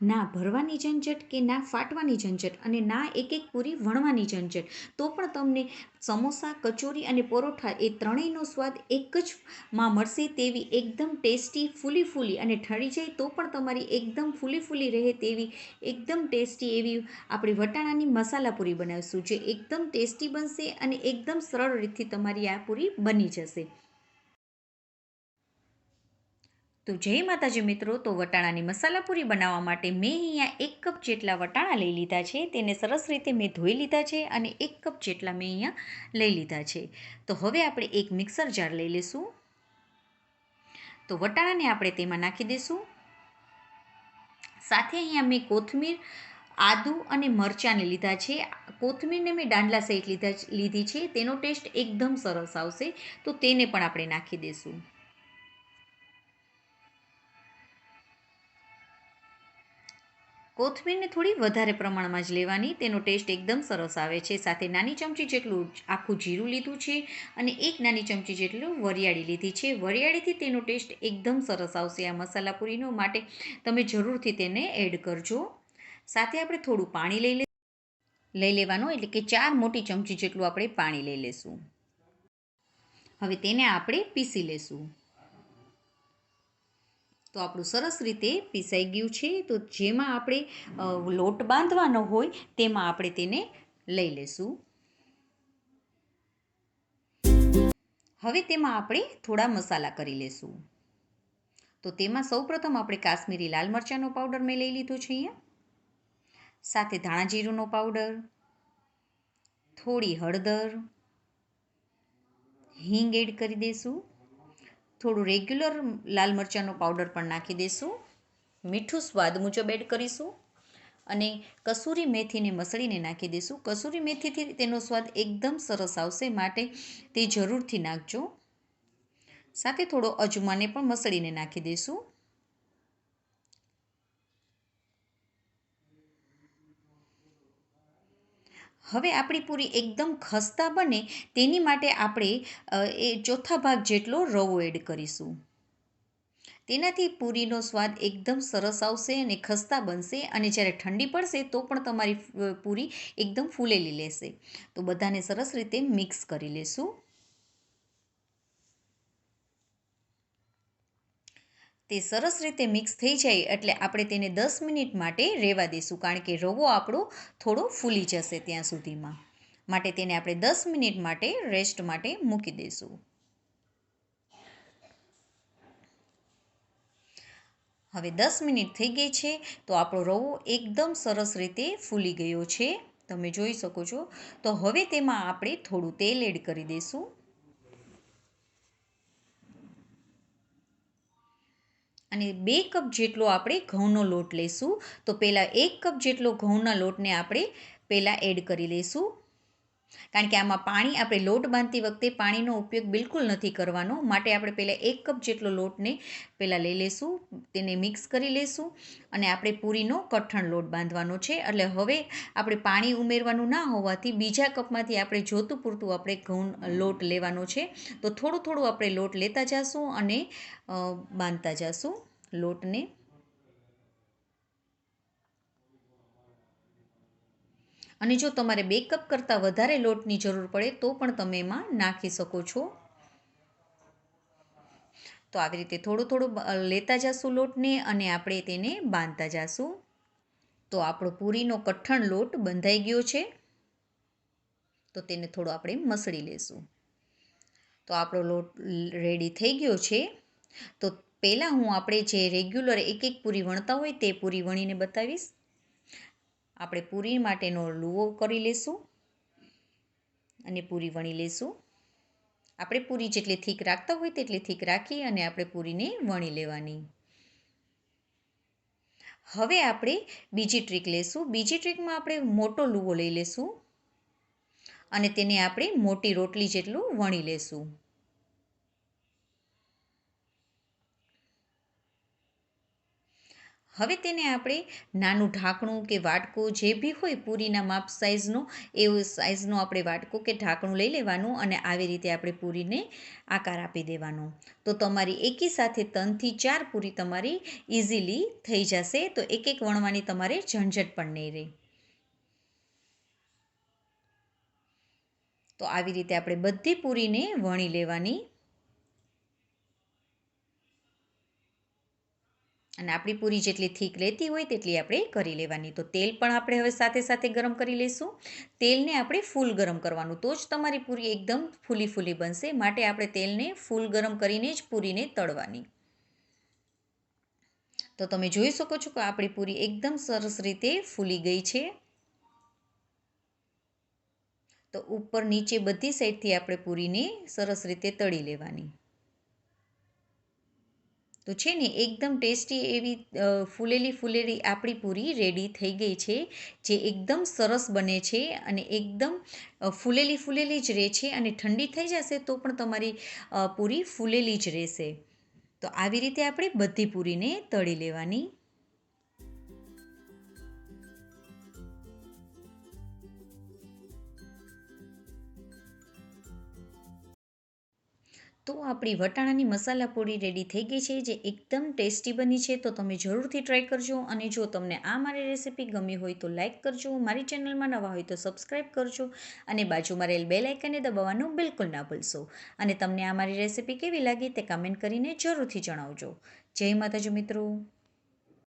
ના ભરવાની ઝંઝટ કે ના ફાટવાની ઝંઝટ અને ના એક એક પૂરી વણવાની ઝંઝટ. તો પણ તમને સમોસા, કચોરી અને પરોઠા એ ત્રણેયનો સ્વાદ એક જ માં મળશે તેવી એકદમ ટેસ્ટી, ફૂલી ફૂલી અને ઠરી જાય તો પણ તમારી એકદમ ફૂલી ફૂલી રહે તેવી એકદમ ટેસ્ટી એવી આપણી વટાણાની મસાલા પૂરી બનાવીશું જે એકદમ ટેસ્ટી બનશે અને એકદમ સરળ રીતથી તમારી આ પૂરી બની જશે. તો જય માતાજી મિત્રો, તો વટાણાની મસાલા પૂરી બનાવવા માટે મેં અહીંયા એક કપ જેટલા વટાણા લઈ લીધા છે. તેને સરસ રીતે મેં ધોઈ લીધા છે અને એક કપ જેટલા મેં અહીંયા લઈ લીધા છે. તો હવે આપણે એક મિક્સર જાર લઈ લઈશું તો વટાણાને આપણે તેમાં નાખી દઈશું સાથે અહીંયા મેં કોથમીર, આદુ અને મરચાંને લીધા છે. કોથમીરને મેં દાંડલા સહિત લીધા લીધી છે. તેનો ટેસ્ટ એકદમ સરસ આવશે. તો તેને પણ આપણે નાખી દઈશું કોથમીરને થોડી વધારે પ્રમાણમાં જ લેવાની. તેનો ટેસ્ટ એકદમ સરસ આવે છે. સાથે નાની ચમચી જેટલું આખું જીરું લીધું છે અને એક નાની ચમચી જેટલું વરિયાળી લીધી છે. વરિયાળીથી તેનો ટેસ્ટ એકદમ સરસ આવશે આ મસાલા પૂરીનો માટે. તમે જરૂરથી તેને એડ કરજો. સાથે આપણે થોડું પાણી લઈ લઈ લેવાનું એટલે કે ચાર મોટી ચમચી જેટલું આપણે પાણી લઈ લેશું. હવે તેને આપણે પીસી લેશું. તો આપણું સરસ રીતે પીસાઈ ગયું છે. તો જેમાં આપણે લોટ બાંધવાનો હોય તેમાં આપણે તેને લઈ લેશું. હવે તેમાં આપણે થોડા મસાલા કરી લેશું. તો તેમાં સૌપ્રથમ આપણે કાશ્મીરી લાલ મરચાંનો પાવડર મેં લઈ લીધો છે અહીંયા. સાથે ધાણા જીરુંનો પાવડર, થોડી હળદર, હિંગ એડ કરી દઈશું થોડું રેગ્યુલર લાલ મરચાંનો પાવડર પણ નાખી દઈશું મીઠું સ્વાદ મુજબ એડ કરીશું અને કસૂરી મેથીને મસળીને નાખી દઈશું કસૂરી મેથીથી તેનો સ્વાદ એકદમ સરસ આવશે, માટે તે જરૂરથી નાખજો. સાથે થોડો અજમાને પણ મસળીને નાખી દઈશું હવે આપણી પૂરી એકદમ ખસ્તા બને તેની માટે આપણે એ ચોથા ભાગ જેટલો રવો એડ કરીશું. તેનાથી પૂરીનો સ્વાદ એકદમ સરસ આવશે અને ખસ્તા બનશે અને જ્યારે ઠંડી પડશે તો પણ તમારી પૂરી એકદમ ફૂલેલી લેશે. તો બધાને સરસ રીતે મિક્સ કરી લેશું. તે સરસ રીતે મિક્સ થઈ જાય એટલે આપણે તેને દસ મિનિટ માટે રહેવા દઈશું, કારણ કે રવો આપણો થોડો ફૂલી જશે ત્યાં સુધીમાં. માટે તેને આપણે દસ મિનિટ માટે રેસ્ટ માટે મૂકી દઈશું. હવે દસ મિનિટ થઈ ગઈ છે, તો આપણો રવો એકદમ સરસ રીતે ફૂલી ગયો છે. તમે જોઈ શકો છો. તો હવે તેમાં આપણે થોડું તેલ એડ કરી દઈશું. અને બે કપ જેટલો આપણે ઘઉંનો લોટ લઈશું તો પહેલાં એક કપ જેટલો ઘઉંના લોટને આપણે પહેલાં એડ કરી લઈશું. કારણ કે આમાં પાણી આપણે લોટ બાંધતી વખતે પાણીનો ઉપયોગ બિલકુલ નથી કરવાનો. માટે આપણે પહેલાં એક કપ જેટલો લોટને પહેલાં લઈ લઈશું તેને મિક્સ કરી લઈશું અને આપણે પૂરીનો કઠણ લોટ બાંધવાનો છે. એટલે હવે આપણે પાણી ઉમેરવાનું ના હોવાથી બીજા કપમાંથી આપણે જોતું પૂરતું આપણે ઘઉં લોટ લેવાનો છે. તો થોડું થોડું આપણે લોટ લેતા જઈશું અને બાંધતા જઈશું લોટને. અને જો તમારે બે કપ કરતાં વધારે લોટની જરૂર પડે, તો પણ તમે એમાં નાખી શકો છો. તો આવી રીતે થોડું થોડું લેતા જશું લોટને અને આપણે તેને બાંધતા જશું. તો આપણો પૂરીનો કઠણ લોટ બંધાઈ ગયો છે. તો તેને થોડો આપણે મસળી લેશું. તો આપણો લોટ રેડી થઈ ગયો છે. તો પહેલાં હું આપણે જે રેગ્યુલર એક એક પૂરી વણતા હોય તે પૂરી વણીને બતાવીશ. આપણે પૂરી માટેનો લુવો કરી લેશું અને પૂરી વણી લેશું. આપણે પૂરી જેટલી થીક રાખતા હોય તેટલી થીક રાખી અને આપણે પૂરીને વણી લેવાની. હવે આપણે બીજી ટ્રીક લેશું. બીજી ટ્રીકમાં આપણે મોટો લુવો લઈ લેશું અને તેને આપણે મોટી રોટલી જેટલું વણી લેશું. હવે તેને આપણે નાનું ઢાંકણું કે વાટકું જે બી હોય પૂરીના માપ સાઇઝનું એવું સાઇઝનો આપણે વાટકો કે ઢાંકણું લઈ લેવાનું અને આવી રીતે આપણે પૂરીને આકાર આપી દેવાનો. તો તમારી એકી સાથે ત્રણથી ચાર પૂરી તમારી ઇઝીલી થઈ જશે. તો એક એક વણવાની તમારે ઝંઝટ પણ નહીં રહે. તો આવી રીતે આપણે બધી પૂરીને વણી લેવાની અને આપણી પૂરી જેટલી થીક લેતી હોય તેટલી આપણે કરી લેવાની. તો તેલ પણ આપણે હવે સાથે સાથે ગરમ કરી લઈશું તેલને આપણે ફૂલ ગરમ કરવાનું. તો જ તમારી પૂરી એકદમ ફૂલી ફૂલી બનશે. માટે આપણે તેલને ફૂલ ગરમ કરીને જ પૂરીને તળવાની. તો તમે જોઈ શકો છો કે આપણી પૂરી એકદમ સરસ રીતે ફૂલી ગઈ છે. તો ઉપર નીચે બધી સાઈડથી આપણે પૂરીને સરસ રીતે તળી લેવાની. તો છે ને, એકદમ ટેસ્ટી એવી ફૂલેલી ફૂલેલી આપણી પૂરી રેડી થઈ ગઈ છે, જે એકદમ સરસ બને છે અને એકદમ ફૂલેલી ફૂલેલી જ રહે છે અને ઠંડી થઈ જશે તો પણ તમારી પૂરી ફૂલેલી જ રહેશે. તો આવી રીતે આપણે બધી પૂરીને તળી લેવાની. તો આપણી વટાણાની મસાલા પૂરી રેડી થઈ ગઈ છે, જે એકદમ ટેસ્ટી બની છે. તો તમે જરૂરથી ટ્રાય કરજો અને જો તમને આ મારી રેસીપી ગમી હોય તો લાઇક કરજો, મારી ચેનલમાં નવા હોય તો સબસ્ક્રાઈબ કરજો અને બાજુમાં રહેલ બે લાઇકને દબાવવાનું બિલકુલ ના ભૂલશો. અને તમને આ મારી રેસીપી કેવી લાગી તે કમેન્ટ કરીને જરૂરથી જણાવજો. જય માતાજી મિત્રો!